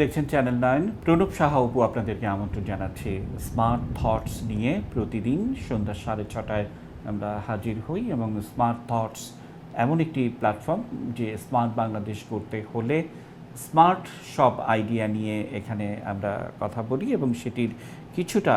দেখছেন channel nine Pranab Saha Apu আপনাদেরকে আমন্ত্রণ জানাচ্ছি। স্মার্ট থটস নিয়ে প্রতিদিন সন্ধ্যা সাড়ে ছটায় আমরা হাজির হই এবং স্মার্ট থটস এমন একটি প্ল্যাটফর্ম যে স্মার্ট বাংলাদেশ করতে হলে স্মার্ট সব আইডিয়া নিয়ে এখানে আমরা কথা বলি এবং সেটির কিছুটা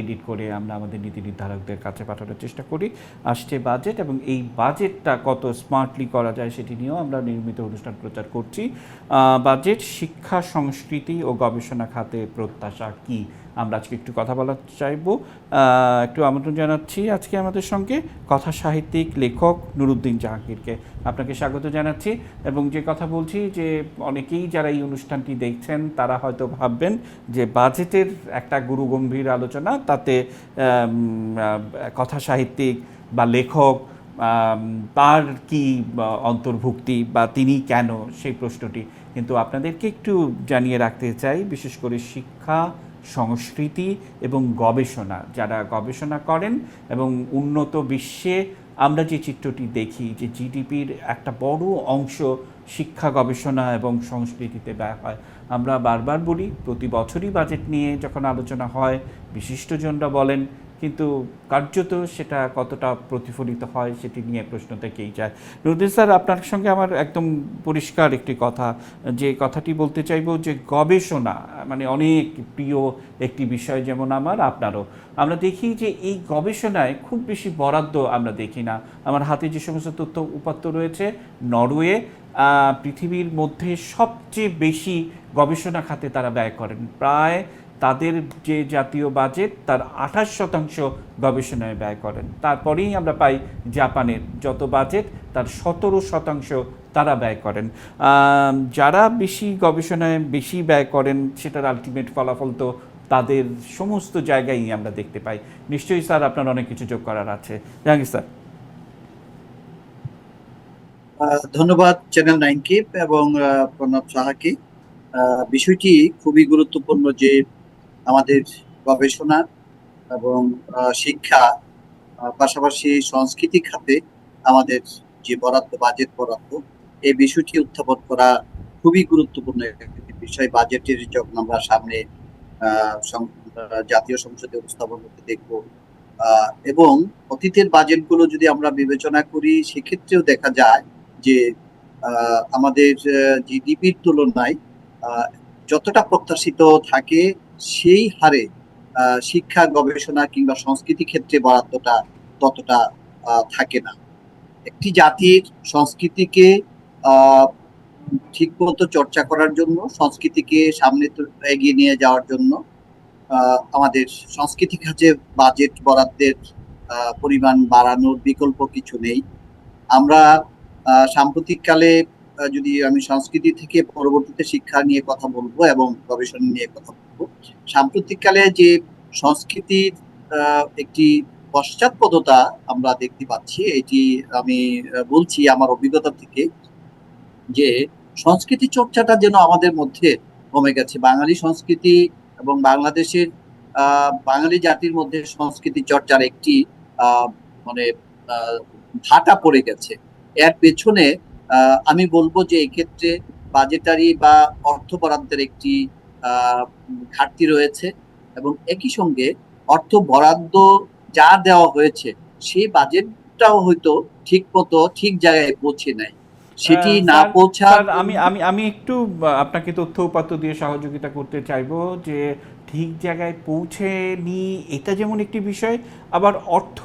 এডিট করে আমরা আমাদের নীতি নির্ধারকদের কাছে পাঠানোর চেষ্টা করি। আসছে বাজেট এবং এই বাজেটটা কত স্মার্টলি করা যায় সেটি নিয়েও আমরা নির্মিত অনুষ্ঠান প্রচার করছি। বাজেট শিক্ষা, সংস্কৃতি ও গবেষণা খাতে প্রত্যাশা কি? আমরা আজকে একটু কথা বলা চাইব। একটু আমন্ত্রণ জানাচ্ছি আজকে আমাদের সঙ্গে কথা সাহিত্যিক লেখক নুরুদ্দিন জাহাঙ্গীরকে। আপনাকে স্বাগত জানাচ্ছি এবং যে কথা বলছি যে অনেকেই যারা এই অনুষ্ঠানটি দেখছেন, তারা হয়তো ভাববেন যে বাজেটের একটা গুরুগম্ভীর আলোচনা, তাতে কথা সাহিত্যিক বা লেখক তার কি অন্তর্ভুক্তি বা তিনি কেন সেই প্রশ্নটি। কিন্তু আপনাদেরকে একটু জানিয়ে রাখতে চাই, বিশেষ করে শিক্ষা সংস্কৃতি এবং গবেষণা। যারা গবেষণা করেন এবং উন্নত বিশ্বে আমরা যে চিত্রটি দেখি যে জিডিপির একটা বড় অংশ শিক্ষা গবেষণা এবং সংস্কৃতিতে ব্যয় হয়। আমরা বারবার বলি, প্রতি বছরই বাজেট নিয়ে যখন আলোচনা হয়, বিশিষ্টজনরা বলেন কিন্তু কার্যত সেটা কতটা প্রতিফলিত হয় সেটি নিয়ে প্রশ্ন থেকেই যায়। রুদ্র স্যার, আপনার সঙ্গে আমার একদম পরিষ্কার একটি কথা, যে কথাটি বলতে চাইব যে গবেষণা মানে অনেক প্রিয় একটি বিষয় যেমন আমার, আপনারও। আমরা দেখি যে এই গবেষণায় খুব বেশি বরাদ্দ আমরা দেখি না। আমার হাতে যে সমস্ত তথ্য উপাত্ত রয়েছে, নরওয়ে পৃথিবীর মধ্যে সবচেয়ে বেশি গবেষণা খাতে তারা ব্যয় করেন। প্রায় তাদের যে জাতীয় বাজেট, তার আঠাশ শতাংশ গবেষণায় ব্যয় করেন। তারপরেই আমরা পাই জাপানের যত বাজেট, তার সতেরো শতাংশ তারা ব্যয় করেন। যারা বেশি গবেষণায় বেশি ব্যয় করেন, সেটার আলটিমেট ফলাফল তো তাদের সমস্ত জায়গায় আমরা দেখতে পাই। নিশ্চয়ই স্যার, আপনার অনেক কিছু যোগ করার আছে। জাহাঙ্গীর স্যার। ধন্যবাদ চ্যানেল নাইনকে এবং প্রণব সাহাকে। বিষয়টি খুবই গুরুত্বপূর্ণ যে আমাদের গবেষণা এবং শিক্ষা পাশাপাশি সংস্কৃতি খাতে আমাদের যে বরাদ্দ, বাজেট বরাদ্দ এই বিষয়টি উত্থাপন করা খুবই গুরুত্বপূর্ণ একটি বিষয়। বাজেটের যখন আমরা সামনে জাতীয় সংসদে উপস্থাপন করতে দেখব এবং অতীতের বাজেটগুলো যদি আমরা বিবেচনা করি, সেক্ষেত্রেও দেখা যায় যে আমাদের জিডিপির তুলনায় যতটা প্রত্যাশিত থাকে সেই হারে শিক্ষা, গবেষণা কিংবা সংস্কৃতি ক্ষেত্রে বরাদ্দটা ততটা থাকে না। একটি জাতির সংস্কৃতিকে ঠিকমতো চর্চা করার জন্য, সংস্কৃতিকে সামনে এগিয়ে নিয়ে যাওয়ার জন্য আমাদের সংস্কৃতি খাতে বাজেট বরাদ্দের পরিমাণ বাড়ানোর বিকল্প কিছু নেই। আমরা সাম্প্রতিককালে যদি আমি সংস্কৃতি থেকে পরবর্তীতে শিক্ষা নিয়ে কথা বলব এবং গবেষণা নিয়ে কথা সাম্প্রতিককালে যে সংস্কৃতির একটি পশ্চাৎপদতা আমরা দেখতে পাচ্ছি, এটি আমি বলছি আমার অভিজ্ঞতা থেকে, যে সংস্কৃতি চর্চাটা যেন আমাদের মধ্যে কমে গেছে। বাঙালি সংস্কৃতি এবং বাংলাদেশের বাঙালি জাতির মধ্যে সংস্কৃতি চর্চার একটি মানে ভাটা পড়ে গেছে। এর পেছনে আমি বলব যে এক্ষেত্রে বাজেটারি বা অর্থ বরাদ্দের একটি ঘাটতি রয়েছে এবং একই সঙ্গে অর্থ বরাদ্দ যা দেওয়া হয়েছে সেই বাজেটটাও হয়তো ঠিক মতো ঠিক জায়গায় পৌঁছে নাই। সেটি না পৌঁছা আমি আমি আমি একটু আপনাকে তথ্য উপাত্ত দিয়ে সহযোগিতা করতে চাইব যে ঠিক জায়গায় পৌঁছেনি এটা যেমন একটি বিষয় আবার অর্থ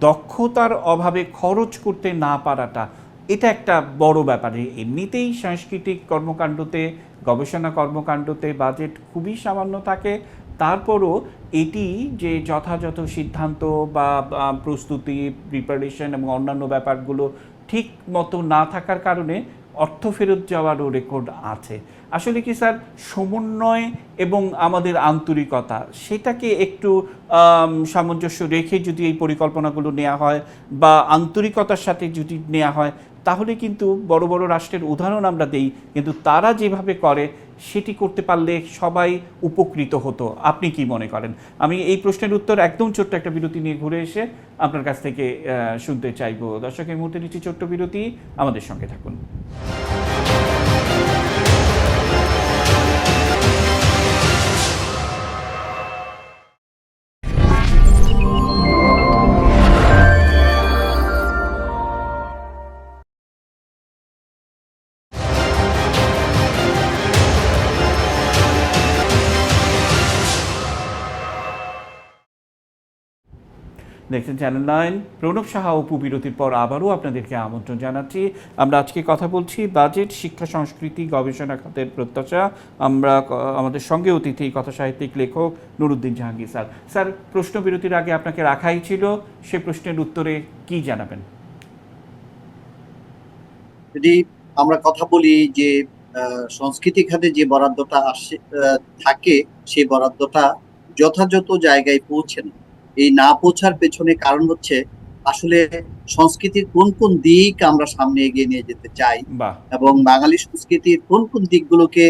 দক্ষতার অভাবে খরচ করতে না পারাটা এটা একটা বড় ব্যাপার। এমনিতেই সাংস্কৃতিক কর্মকাণ্ডতে, গবেষণা কর্মকাণ্ডতে বাজেট খুবই সামান্য থাকে। তারপরও এটি যে যথাযথ সিদ্ধান্ত বা প্রস্তুতি প্রিপারেশন এবং অন্যান্য ব্যাপারগুলো ঠিক মতো না থাকার কারণে অর্থ ফেরত যাওয়ারও রেকর্ড আছে। আসলে কি স্যার, সমন্বয় এবং আমাদের আন্তরিকতা, সেটাকে একটু সামঞ্জস্য রেখে যদি এই পরিকল্পনাগুলো নেওয়া হয় বা আন্তরিকতার সাথে যদি নেওয়া হয় তাহলে কিন্তু বড় বড় রাষ্ট্রের উদাহরণ আমরা দেই, কিন্তু তারা যেভাবে করে, সেটি করতে পারলে সবাই উপকৃত হতো। আপনি কি মনে করেন? আমি এই প্রশ্নের উত্তর একদম ছোট্ট একটা বিরতি নিয়ে ঘুরে এসে আপনার কাছ থেকে শুনতে চাইব। দর্শকের মুহূর্তে নিচ্ছি ছোট্ট বিরতি। আমাদের সঙ্গে থাকুন। দেখছেন চ্যানেল নাইন প্রণব সাহা অপু বিরতির পর আবারও আপনাদেরকে আমন্ত্রণ জানাচ্ছি। আমরা আজকে কথা বলছি বাজেট, শিক্ষা, সংস্কৃতি, গবেষণা খাতের প্রত্যাশা। আমরা আমাদের সঙ্গে অতিথি কথা সাহিত্যিক লেখক নুরুদ্দিন জাহাঙ্গীর স্যার। স্যার, প্রশ্ন বিরতির আগে আপনাকে রাখাই ছিল, সে প্রশ্নের উত্তরে কি জানাবেন? যদি আমরা কথা বলি যে সংস্কৃতি খাতে যে বরাদ্দটা আসে থাকে সেই বরাদ্দটা যথাযথ জায়গায় পৌঁছে না। এই না পৌঁছার পেছনে কারণ হচ্ছে আসলে সংস্কৃতির কোন কোন দিক আমরা সামনে এগিয়ে নিয়ে যেতে চাই এবং বাঙালি সংস্কৃতির কোন কোন দিকগুলোকে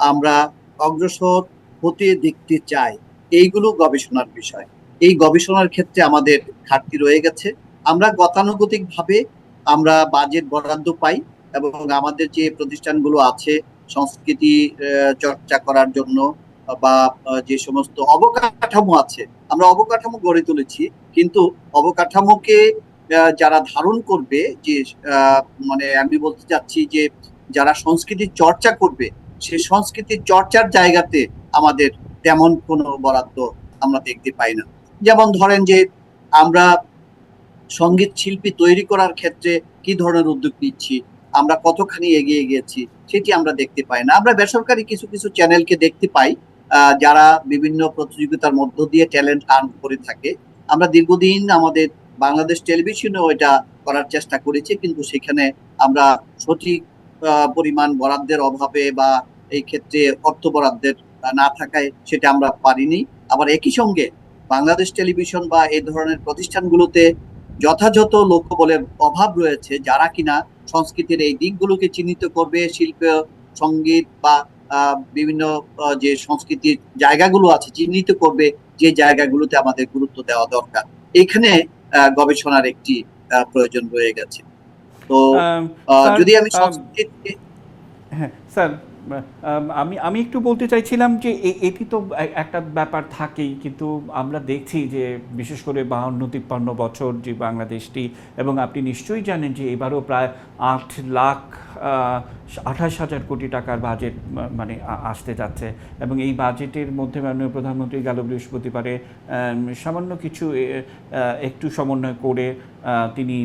আমরা অগ্রসর হতে দেখতে চাই এইগুলো গবেষণার বিষয়। এই গবেষণার ক্ষেত্রে আমাদের ঘাটতি রয়ে গেছে। আমরা গতানুগতিক ভাবে আমরা বাজেট বরাদ্দ পাই এবং আমাদের যে প্রতিষ্ঠানগুলো আছে সংস্কৃতি চর্চা করার জন্য বা যে সমস্ত অবকাঠামো আছে আমরা অবকাঠামো গড়ে তুলেছি, কিন্তু অবকাঠামোকে যারা ধারণ করবে, যে মানে আমি বলতে চাচ্ছি যে, যারা সংস্কৃতির চর্চা করবে সেই সংস্কৃতির চর্চার জায়গাতে আমাদের তেমন কোনো বরাদ্দ আমরা দেখতে পাই না। যেমন ধরেন যে, আমরা সংগীত শিল্পী তৈরি করার ক্ষেত্রে কি ধরনের উদ্যোগ নিচ্ছি, আমরা কতখানি এগিয়ে গিয়েছি সেটি আমরা দেখতে পাই না। আমরা বেসরকারি কিছু কিছু চ্যানেলকে দেখতে পাই যারা বিভিন্ন প্রতিযোগিতার মধ্য দিয়ে ট্যালেন্ট আর্ন করে থাকে। আমরা দীর্ঘদিন আমাদের বাংলাদেশ টেলিভিশনেও এটা করার চেষ্টা করেছি, কিন্তু সেখানে আমরা সঠিক পরিমাণ বরাদ্দের অভাবে বা এই ক্ষেত্রে অর্থ বরাদ্দের না থাকায় সেটা আমরা পারিনি। আবার একই সঙ্গে বাংলাদেশ টেলিভিশন বা এই ধরনের প্রতিষ্ঠানগুলোতে যথাযথ লোকবলের অভাব রয়েছে, যারা কিনা সংস্কৃতির এই দিকগুলোকে চিহ্নিত করবে, শিল্প, সংগীত বা বিভিন্ন যে সংস্কৃতির জায়গাগুলো আছে চিহ্নিত করবে যে জায়গাগুলোতে আমাদের গুরুত্ব দেওয়া দরকার। এখানে আহ, গবেষণার একটি আহ, প্রয়োজন রয়ে গেছে। তো যদি আমি সংস্কৃতি হ্যাঁ স্যার আম, আমি একটু বলতে চাইছিলাম যে এটি তো একটা ব্যাপার থাকেই কিন্তু আমরা দেখছি যে বিশেষ করে বাহান্ন তিপ্পান্ন বছর যে বাংলাদেশটি এবং আপনি নিশ্চয়ই জানেন যে এবারও প্রায় আট লাখ আঠাশ হাজার কোটি টাকার বাজেট মানে আসতে যাচ্ছে। এবং এই বাজেটের মধ্যে মাননীয় প্রধানমন্ত্রী গেল বৃহস্পতিবারে সামান্য কিছু একটু সমন্বয় করে তিনি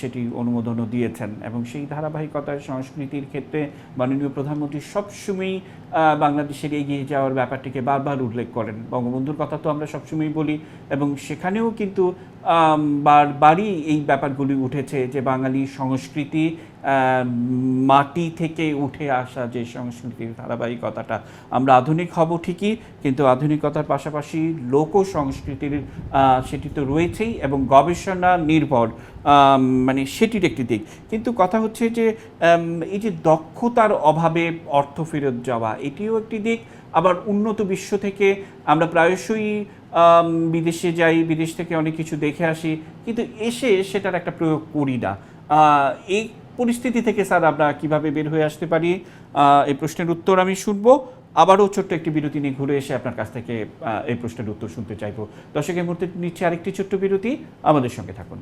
সেটি অনুমোদনও দিয়েছেন। এবং সেই ধারাবাহিকতায় সংস্কৃতির ক্ষেত্রে মাননীয় প্রধানমন্ত্রী সবসময়ই বাংলাদেশের এগিয়ে যাওয়ার ব্যাপারটিকে বারবার উল্লেখ করেন। বঙ্গবন্ধুর কথা তো আমরা সবসময়ই বলি এবং সেখানেও কিন্তু বারবারই এই ব্যাপারগুলি উঠেছে যে বাঙালি সংস্কৃতি মাটি থেকে উঠে আসা যে সংস্কৃতির ধারাবাহিকতাটা। আমরা আধুনিক হব ঠিকই, কিন্তু আধুনিকতার পাশাপাশি লোক সংস্কৃতির সেটি তো রয়েছেই এবং গবেষণা নির্ভর মানে সেটির একটি দিক। কিন্তু কথা হচ্ছে যে এই যে দক্ষতার অভাবে অর্থ ফেরত যাওয়া, এটিও একটি দিক। আবার উন্নত বিশ্ব থেকে আমরা প্রায়শই বিদেশে যাই, বিদেশ থেকে অনেক কিছু দেখে আসি, কিন্তু এসে সেটার একটা প্রয়োগ করি না। এই পরিস্থিতি থেকে স্যার আমরা কীভাবে বের হয়ে আসতে পারি? এই প্রশ্নের উত্তর আমি শুনব। আবারও ছোট্ট একটি বিরতি নিয়ে ঘুরে এসে আপনার কাছ থেকে এই প্রশ্নের উত্তর শুনতে চাইব। দর্শকের মুহূর্তে নিচ্ছে আরেকটি ছোট্ট বিরতি। আমাদের সঙ্গে থাকুন।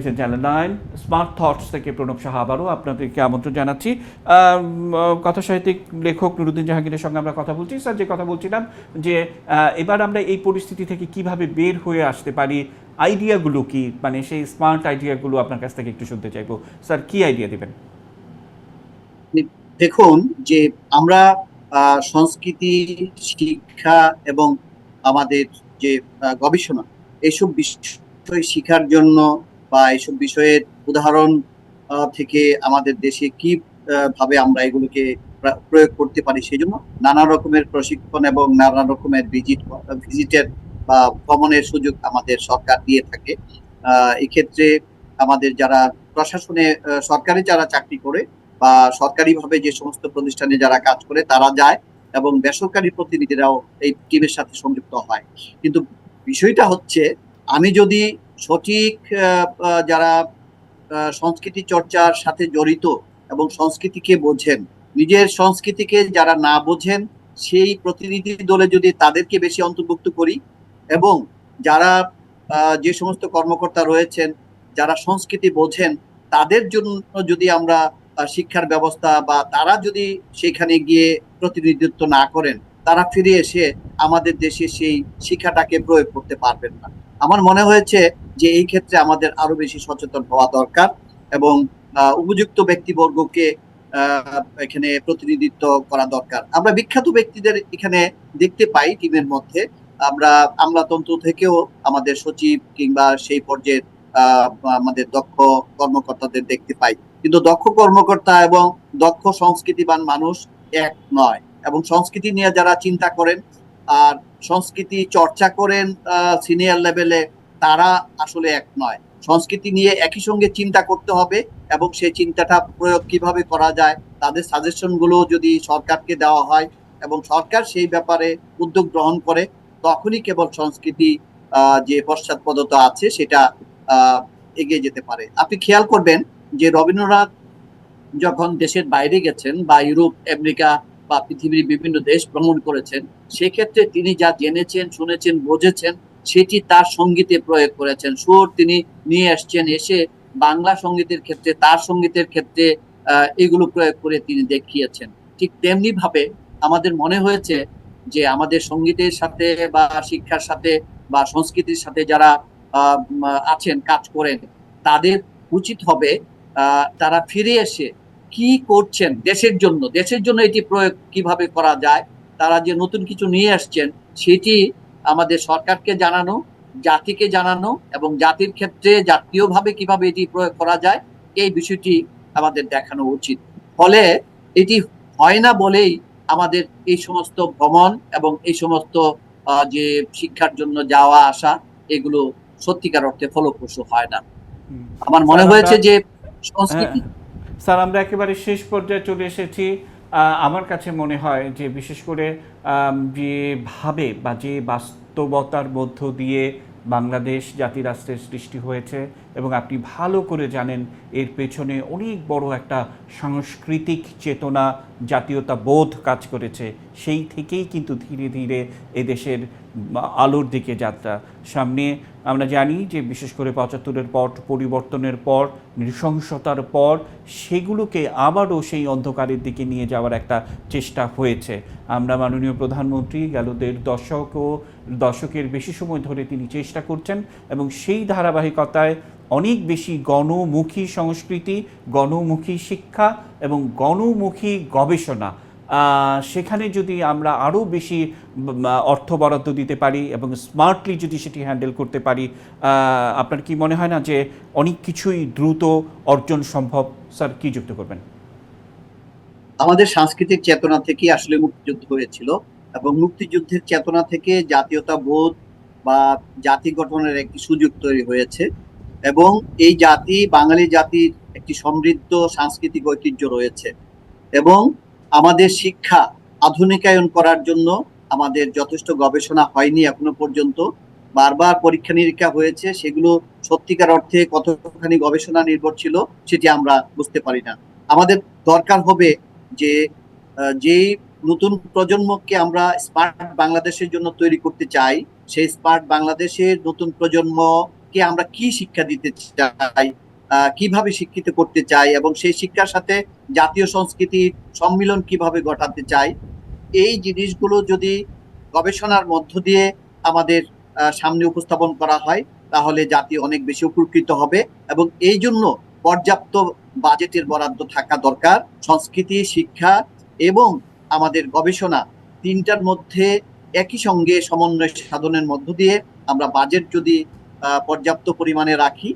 দেখছেন চ্যানেল নাইন স্মার্ট থটস থেকে প্রণব সাহা আবারও আপনাদেরকে আমন্ত্রণ জানাচ্ছি। আম, কথা সাহিত্যিক লেখক নুরুদ্দিন জাহাঙ্গীরের সঙ্গে আমরা কথা বলছি। স্যার যে কথা বলছিলাম যে এবার আমরা এই পরিস্থিতি থেকে কীভাবে বের হয়ে আসতে পারি আইডিয়াগুলো কি? মানে সেই স্মার্ট আইডিয়াগুলো আপনার কাছ থেকে একটু শুনতে চাইব। স্যার কি আইডিয়া দেবেন? দেখুন যে আমরা সংস্কৃতি শিক্ষা এবং আমাদের যে গবেষণা এইসব বিষয় শিখার জন্য বা এইসব বিষয়ের উদাহরণ থেকে আমাদের দেশে কি ভাবে আমরা এগুলোকে প্রয়োগ করতে পারি সেই জন্য নানা রকমের প্রশিক্ষণ এবং নানা রকমের ভিজিট ভিজিটের বা ভ্রমণের সুযোগ আমাদের সরকার দিয়ে থাকে। এক্ষেত্রে আমাদের যারা প্রশাসনে সরকারি যারা চাকরি করে বা সরকারিভাবে যে সমস্ত প্রতিষ্ঠানে যারা কাজ করে তারা যায় এবং বেসরকারি প্রতিনিধিরাও এই টিমের সাথে সংযুক্ত হয়। কিন্তু বিষয়টা হচ্ছে আমি যদি সঠিক যারা সংস্কৃতি চর্চার সাথে জড়িত এবং সংস্কৃতিকে বোঝেন, নিজের সংস্কৃতিকে যারা না বোঝেন, সেই প্রতিনিধি দলে যদি তাদেরকে বেশি অন্তর্ভুক্ত করি এবং যারা যে সমস্ত কর্মকর্তা রয়েছেন, যারা সংস্কৃতি বোঝেন, তাদের জন্য যদি আমরা শিক্ষার ব্যবস্থা বা তারা যদি সেখানে গিয়ে প্রতিনিধিত্ব না করেন, তারা ফিরে এসে আমাদের দেশে সেই শিক্ষাটাকে প্রয়োগ করতে পারবেন না। আমার মনে হয়েছে যে এই ক্ষেত্রে আমাদের আরও বেশি সচেতন হওয়া দরকার এবং উপযুক্ত ব্যক্তিবর্গকে এখানে প্রতিনিধিত্ব করা দরকার। আমরা বিখ্যাত ব্যক্তিদের এখানে দেখতে পাই টিমের মধ্যে। আমরা আমলাতন্ত্র থেকেও আমাদের সচিব কিংবা সেই পর্যায়ের আমাদের দক্ষ কর্মকর্তাদের দেখতে পাই। কিন্তু দক্ষ কর্মকর্তা এবং দক্ষ সংস্কৃতিবান মানুষ এক নয়। এবং সংস্কৃতি নিয়ে যারা চিন্তা করেন, আর সংস্কৃতি চর্চা করেন সিনিয়র লেভেলে তারা আসলে এক নয়। সংস্কৃতি নিয়ে একই সঙ্গে চিন্তা করতে হবে এবং সেই চিন্তাটা প্রয়োগ কীভাবে করা যায়, তাদের সাজেশনগুলো যদি সরকারকে দেওয়া হয় এবং সরকার সেই ব্যাপারে উদ্যোগ গ্রহণ করে, তখনই কেবল সংস্কৃতি যে পশ্চাৎপদতা আছে সেটা এগিয়ে যেতে পারে। আপনি খেয়াল করবেন যে রবীন্দ্রনাথ যখন দেশের বাইরে গেছেন বা ইউরোপ, আমেরিকা বা পৃথিবীর বিভিন্ন দেশ ভ্রমণ করেছেন, সেক্ষেত্রে তিনি যা জেনেছেন, শুনেছেন, বুঝেছেন, সেটি তার সঙ্গীতে প্রয়োগ করেছেন। সুর তিনি নিয়ে আসছেন, এসে বাংলা সঙ্গীতের ক্ষেত্রে, তার সঙ্গীতের ক্ষেত্রে এগুলো প্রয়োগ করে তিনি দেখিয়েছেন। ঠিক তেমনি ভাবে আমাদের মনে হয়েছে যে আমাদের সঙ্গীতের সাথে বা শিক্ষার সাথে বা সংস্কৃতির সাথে যারা আছেন, কাজ করেন, তাদের উচিত হবে তারা ফিরে এসে কি করছেন দেশের জন্য? দেশের জন্য এটি প্রয়োগ কীভাবে করা যায়? তারা যে নতুন কিছু নিয়ে আসছেন সেটি আমাদের সরকারকে জানানো জাতিকে জানানো এবং জাতির ক্ষেত্রে জাতীয়ভাবে কীভাবে এটি প্রয়োগ করা যায় এই বিষয়টি আমাদের দেখানো উচিত। ফলে এটি হয় না বলেই আমাদের এই সমস্ত ভ্রমণ এবং এই সমস্ত যে শিক্ষার জন্য যাওয়া আসা এগুলো সত্যিকার অর্থে ফলপ্রসূ হয় না। আমার মনে হয়েছে যে সংস্কৃতি হ্যাঁ, স্যার, আমরা একেবারে শেষ পর্যায়ে চলে এসেছি। আমার কাছে মনে হয় যে বিশেষ করে যেভাবে বা যে বাস্তবতার মধ্য দিয়ে বাংলাদেশ জাতিরাষ্ট্রের সৃষ্টি হয়েছে এবং আপনি ভালো করে জানেন, এর পেছনে অনেক বড় একটা সাংস্কৃতিক চেতনা, জাতীয়তা বোধ কাজ করেছে। সেই থেকেই কিন্তু ধীরে ধীরে এদেশের আলোর দিকে যাত্রা। সামনে আমরা জানি যে, বিশেষ করে পঁচাত্তরের পর, পরিবর্তনের পর, নৃশংসতার পর, সেগুলোকে আবারও সেই অন্ধকারের দিকে নিয়ে যাওয়ার একটা চেষ্টা হয়েছে। আমরা মাননীয় প্রধানমন্ত্রী গেল দেড় দশক ও দশকের বেশি সময় ধরে তিনি চেষ্টা করছেন এবং সেই ধারাবাহিকতায় অনেক বেশি গণমুখী সংস্কৃতি, গণমুখী শিক্ষা এবং গণমুখী গবেষণা। সেখানে যদি আমরা আরও বেশি অর্থ বরাদ্দ দিতে পারি এবং স্মার্টলি যদি সেটি হ্যান্ডেল করতে পারি আপনার কি মনে হয় না যে অনেক কিছুই দ্রুত অর্জন সম্ভব? স্যার, কি যুক্ত করবেন? আমাদের সাংস্কৃতিক চেতনা থেকেই আসলে মুক্তিযুদ্ধ হয়েছিল এবং মুক্তিযুদ্ধের চেতনা থেকে জাতীয়তা বোধ বা জাতি গঠনের একটি সুযোগ তৈরি হয়েছে। এবং এই জাতি, বাঙালি জাতির একটি সমৃদ্ধ সাংস্কৃতিক ঐতিহ্য রয়েছে। এবং আমাদের শিক্ষা আধুনিকায়ন করার জন্য আমাদের যথেষ্ট গবেষণা হয়নি এখনও পর্যন্ত। বারবার পরীক্ষা নিরীক্ষা হয়েছে, সেগুলো সত্যিকার অর্থে কতখানি গবেষণা নির্ভর ছিল সেটি আমরা বুঝতে পারি না। আমাদের দরকার হবে যে যেই নতুন প্রজন্মকে আমরা স্মার্ট বাংলাদেশের জন্য তৈরি করতে চাই, সেই স্মার্ট বাংলাদেশের নতুন প্রজন্মকে আমরা কি শিক্ষা দিতে চাই কীভাবে শিক্ষিত করতে চাই এবং সেই শিক্ষার সাথে জাতীয় সংস্কৃতির সম্মিলন কীভাবে ঘটাতে চাই, এই জিনিসগুলো যদি গবেষণার মধ্য দিয়ে আমাদের সামনে উপস্থাপন করা হয়, তাহলে জাতি অনেক বেশি উপকৃত হবে এবং এই জন্য পর্যাপ্ত বাজেটের বরাদ্দ থাকা দরকার। সংস্কৃতি, শিক্ষা এবং আমাদের গবেষণা তিনটার মধ্যে একই সঙ্গে সমন্বয় সাধনের মধ্য দিয়ে আমরা বাজেট যদি পর্যাপ্ত পরিমাণে রাখি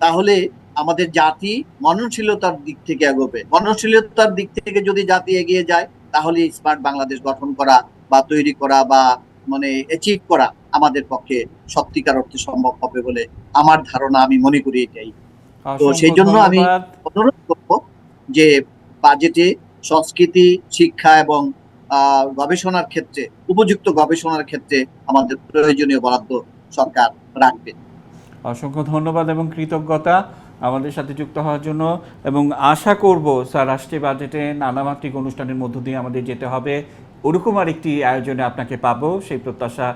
তাহলে আমাদের জাতি মননশীলতার দিক থেকে এগোবে। মননশীলতার দিক থেকে যদি জাতি এগিয়ে যায় তাহলে স্মার্ট বাংলাদেশ গঠন করা বা তৈরি করা বা মানে অ্যাচিভ করা আমাদের পক্ষে সত্যিকার অর্থে সম্ভব হবে বলে আমার ধারণা আমি মনে করি এটাই। তো সেই জন্য আমি- অনুরোধ করব যে বাজেটে সংস্কৃতি শিক্ষা এবং আহ, গবেষণার ক্ষেত্রে উপযুক্ত গবেষণার ক্ষেত্রে আমাদের প্রয়োজনীয় বরাদ্দ সরকার রাখবে। অসংখ্য ধন্যবাদ এবং কৃতজ্ঞতা আমাদের সাথে যুক্ত হওয়ার জন্য এবং আশা করব স্যার রাষ্ট্রীয় বাজেটে নানামাত্রিক অনুষ্ঠানের মধ্য দিয়ে আমাদের যেতে হবে। ওরকম আর একটি আয়োজনে আপনাকে পাবো, সেই প্রত্যাশা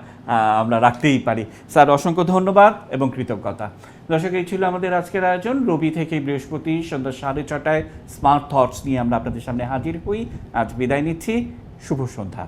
আমরা রাখতেই পারি। স্যার, অসংখ্য ধন্যবাদ এবং কৃতজ্ঞতা। দর্শক, এই ছিল আমাদের আজকের আয়োজন। রবি থেকে বৃহস্পতি সন্ধ্যা সাড়ে ছটায় স্মার্ট থটস নিয়ে আমরা আপনাদের সামনে হাজির হই। আজ বিদায় নিচ্ছি। শুভ সন্ধ্যা।